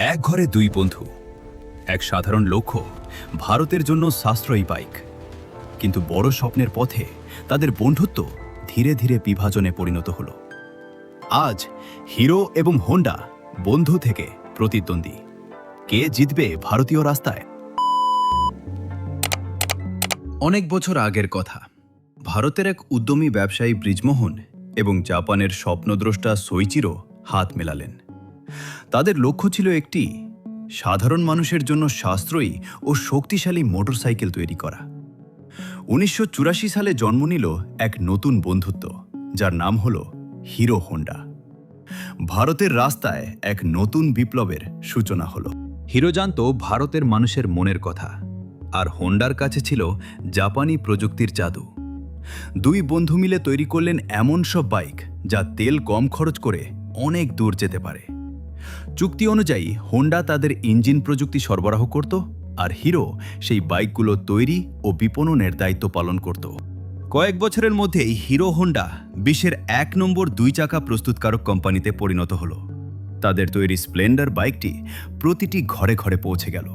এক ঘরে দুই বন্ধু, এক সাধারণ লক্ষ্য, ভারতের জন্য সাশ্রয়ী বাইক। কিন্তু বড় স্বপ্নের পথে তাদের বন্ধুত্ব ধীরে ধীরে বিভাজনে পরিণত হল। আজ হিরো এবং হোন্ডা বন্ধু থেকে প্রতিদ্বন্দ্বী। কে জিতবে ভারতীয় রাস্তায়? অনেক বছর আগের কথা। ভারতের এক উদ্যমী ব্যবসায়ী ব্রিজমোহন এবং জাপানের স্বপ্নদ্রষ্টা সইচিরো হাত মেলালেন। তাদের লক্ষ্য ছিল একটি, সাধারণ মানুষের জন্য সাশ্রয়ী ও শক্তিশালী মোটরসাইকেল তৈরি করা। উনিশশো চুরাশি সালে জন্ম নিল এক নতুন বন্ধুত্ব, যার নাম হল হিরো হোন্ডা। ভারতের রাস্তায় এক নতুন বিপ্লবের সূচনা হলো। হিরো জানত ভারতের মানুষের মনের কথা, আর হোন্ডার কাছে ছিল জাপানি প্রযুক্তির জাদু। দুই বন্ধু মিলে তৈরি করলেন এমন সব বাইক যা তেল কম খরচ করে অনেক দূর যেতে পারে। চুক্তি অনুযায়ী হোন্ডা তাদের ইঞ্জিন প্রযুক্তি সরবরাহ করত আর হিরো সেই বাইকগুলো তৈরি ও বিপণনের দায়িত্ব পালন করত। কয়েক বছরের মধ্যেই হিরো হোন্ডা বিশ্বের এক নম্বর দুই চাকা প্রস্তুতকারক কোম্পানিতে পরিণত হল। তাদের তৈরি স্প্লেন্ডার বাইকটি প্রতিটি ঘরে ঘরে পৌঁছে গেল।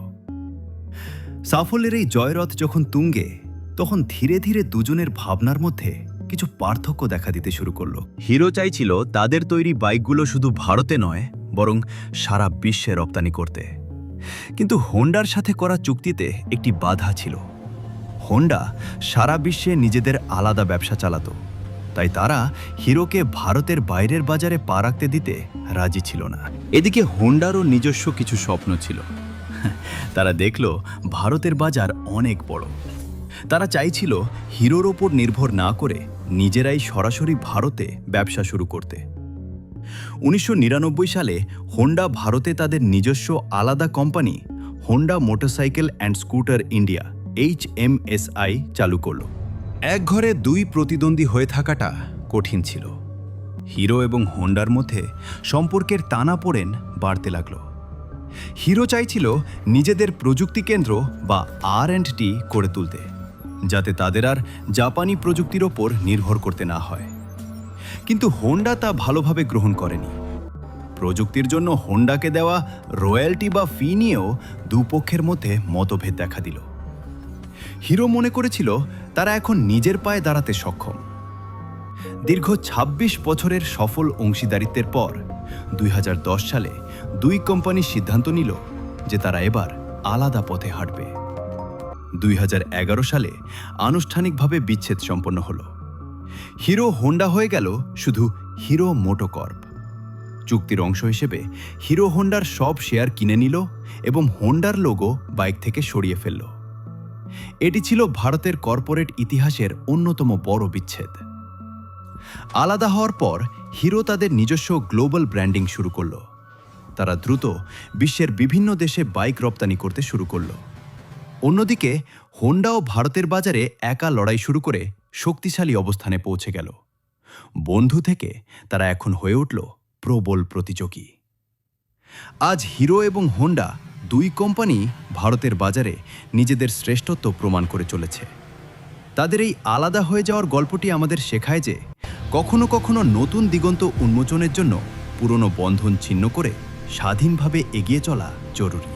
সাফল্যের এই জয়রথ যখন তুঙ্গে, তখন ধীরে ধীরে দুজনের ভাবনার মধ্যে কিছু পার্থক্য দেখা দিতে শুরু করল। হিরো চাইছিল তাদের তৈরি বাইকগুলো শুধু ভারতে নয় বরং সারা বিশ্বে রপ্তানি করতে। কিন্তু হোন্ডার সাথে করা চুক্তিতে একটি বাধা ছিল। হোন্ডা সারা বিশ্বে নিজেদের আলাদা ব্যবসা চালাত। তাই তারা হিরোকে ভারতের বাইরের বাজারে পা রাখতে দিতে রাজি ছিল না। এদিকে হোন্ডারও নিজস্ব কিছু স্বপ্ন ছিল। তারা দেখল ভারতের বাজার অনেক বড়। তারা চাইছিল হিরোর ওপর নির্ভর না করে নিজেরাই সরাসরি ভারতে ব্যবসা শুরু করতে। উনিশশো নিরানব্বই সালে হোন্ডা ভারতে তাদের নিজস্ব আলাদা company Honda motorcycle and scooter India H M S I চালু করল। এক ঘরে দুই প্রতিদ্বন্দ্বী হয়ে থাকাটা কঠিন ছিল। হিরো এবং হোন্ডার মধ্যে সম্পর্কের টানা পড়েন বাড়তে লাগল। হিরো চাইছিল নিজেদের প্রযুক্তি কেন্দ্র বা আর অ্যান্ড টি করে তুলতে, যাতে তাদের আর জাপানি প্রযুক্তির ওপর নির্ভর করতে না হয়। কিন্তু হোন্ডা তা ভালোভাবে গ্রহণ করেনি। প্রযুক্তির জন্য হোন্ডাকে দেওয়া রয়্যালটি বা ফি নিয়েও দুপক্ষের মধ্যে মতভেদ দেখা দিল। হিরো মনে করেছিল তারা এখন নিজের পায়ে দাঁড়াতে সক্ষম। দীর্ঘ ২৬ বছরের সফল অংশীদারিত্বের পর দুই হাজার দশ সালে দুই কোম্পানি সিদ্ধান্ত নিল যে তারা এবার আলাদা পথে হাঁটবে। দুই হাজার এগারো সালে আনুষ্ঠানিকভাবে বিচ্ছেদ সম্পন্ন হল। হিরো হোন্ডা হয়ে গেল শুধু হিরো মোটোকর্প। চুক্তির অংশ হিসেবে হিরো হোন্ডার সব শেয়ার কিনে নিল এবং হোন্ডার লোগো বাইক থেকে সরিয়ে ফেলল। এটি ছিল ভারতের কর্পোরেট ইতিহাসের অন্যতম বড় বিচ্ছেদ। আলাদা হওয়ার পর হিরো তাদের নিজস্ব গ্লোবাল ব্র্যান্ডিং শুরু করল। তারা দ্রুত বিশ্বের বিভিন্ন দেশে বাইক রপ্তানি করতে শুরু করল। অন্যদিকে হোন্ডাও ভারতের বাজারে একা লড়াই শুরু করে শক্তিশালী অবস্থানে পৌঁছে গেল। বন্ধু থেকে তারা এখন হয়ে উঠল প্রবল প্রতিযোগী। আজ হিরো এবং হোন্ডা দুই কোম্পানি ভারতের বাজারে নিজেদের শ্রেষ্ঠত্ব প্রমাণ করে চলেছে। তাদের এই আলাদা হয়ে যাওয়ার গল্পটি আমাদের শেখায় যে কখনো কখনো নতুন দিগন্ত উন্মোচনের জন্য পুরনো বন্ধন ছিন্ন করে স্বাধীনভাবে এগিয়ে চলা জরুরি।